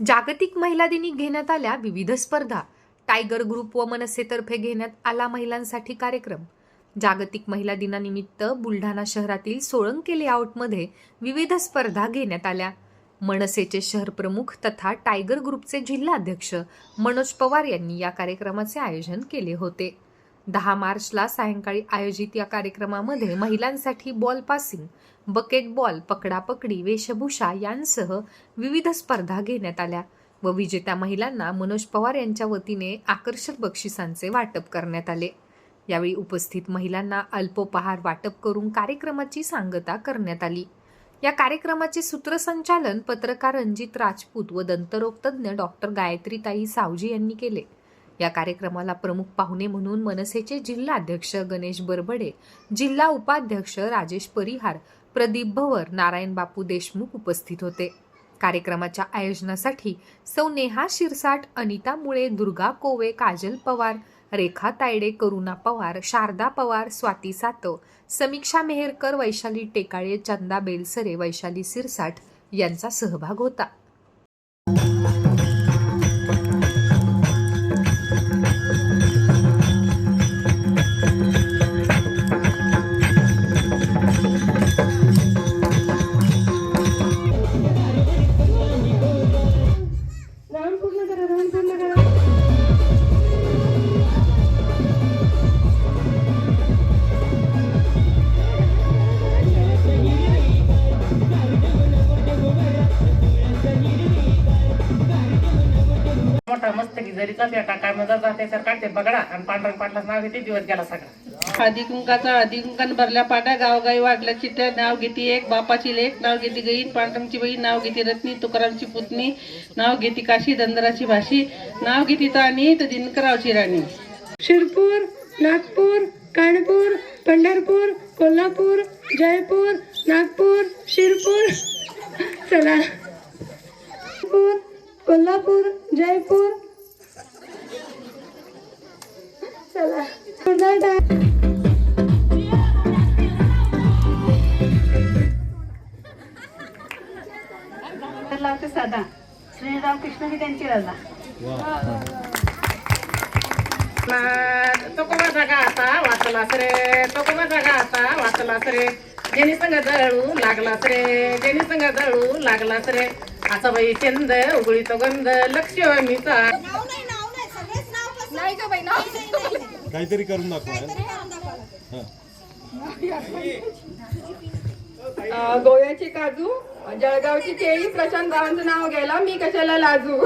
जागतिक महिला दिनी घेण्यात आल्या विविध स्पर्धा. टायगर ग्रुप व मनसेतर्फे घेण्यात आला महिलांसाठी कार्यक्रम. जागतिक महिला दिनानिमित्त बुलढाणा शहरातील सोळंके लेआउटमध्ये विविध स्पर्धा घेण्यात आल्या. मनसेचे शहर प्रमुख तथा टायगर ग्रुपचे जिल्हाध्यक्ष मनोज पवार यांनी या कार्यक्रमाचे आयोजन केले होते. दहा मार्चला सायंकाळी आयोजित या कार्यक्रमामध्ये महिलांसाठी बॉल पासिंग बकेट बॉल पकडापकडी वेशभूषा यांसह विविध स्पर्धा घेण्यात आल्या व विजेत्या महिलांना मनोज पवार यांच्या वतीने आकर्षक बक्षिसांचे वाटप करण्यात आले. यावेळी उपस्थित महिलांना अल्पोपहार वाटप करून कार्यक्रमाची सांगता करण्यात आली. या कार्यक्रमाचे सूत्रसंचालन पत्रकार रणजित राजपूत व दंतरोगतज्ञ डॉक्टर गायत्रीताई सावजी यांनी केले. या कार्यक्रमाला प्रमुख पाहुणे म्हणून मनसेचे जिल्हाध्यक्ष गणेश बरबडे जिल्हा उपाध्यक्ष राजेश परिहार प्रदीप भवर नारायण बापू देशमुख उपस्थित होते. कार्यक्रमाच्या आयोजनासाठी सौ नेहा शिरसाट अनिता मुळे दुर्गा कोवे काजल पवार रेखा तायडे करुणा पवार शारदा पवार स्वाती सातव समीक्षा मेहरकर वैशाली टेकाळे चंदा बेलसरे वैशाली सिरसाट यांचा सहभाग होता. मोठा मस्त की जरीचा पेटा काय मजा जाते तर काढते. बगडा. आणि पांढरंग पाटलाच नाव घेते दिवस गेला सगळा. हळदी कुंकाचा हळदी कुंकान भरल्या पाट्या गावगाई वाटल्या चिट्ट्या नाव घेते एक बापाची लेख नाव घेते गईन पांढरंगची बहीण नाव घेते रत्नी तुकारामची पुतणी नाव घेते काशी दंदराची भाशी नाव घेते तानी तर दिनकरावची राणी. शिरपूर नागपूर कानपूर पंढरपूर कोल्हापूर जयपूर नागपूर शिरपूर. चला. कोल्हापूर जयपूर. चला. लावते साधा. श्रीराम कृष्ण ही त्यांची रजा. तो कोणाचा आता? वाचलास रे. तो कोणाचा आता? वाचलास रे. जेनी संग दळू लागलास रे. जेनी संग दळू लागलास रे. असा बाई चंद उघडी तो गंध लक्ष्मीचा काहीतरी करून दाखवा अं, गोव्याची काजू जळगावची केळी प्रशांत रावांचं नाव घ्यायला मी कशाला लाजू?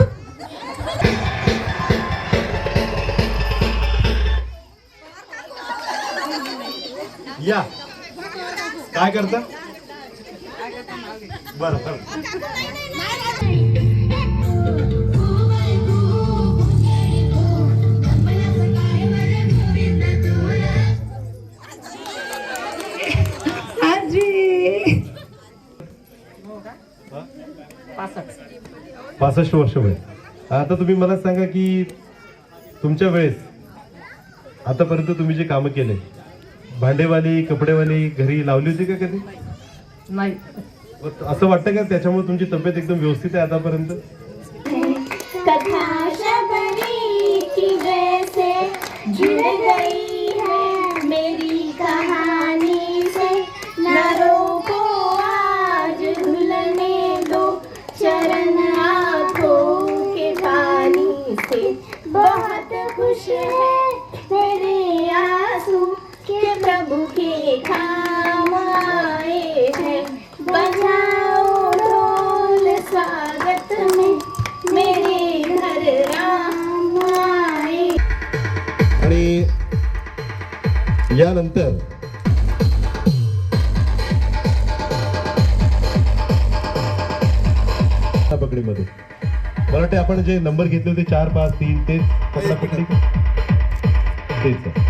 या. काय करता? बरं बरं आजी? पासष्ट. वर्ष वय आता तुम्ही मला सांगा की तुमच्या वेळेस आतापर्यंत तुम्ही जे कामं केले भांडेवाली कपडेवाली घरी लावली होती का कधी? नाही. असं वाटतं का त्याच्यामुळे तुमची तब्येत एकदम व्यवस्थित आहे आतापर्यंत? जैसे गई मेरी आज के बहुत खुश है मेरे आंसू के प्रभु के खान। यानंतर पकडीमध्ये. मला वाटते आपण जे नंबर घेतले होते चार पाच तीन तेच पकडी तेच.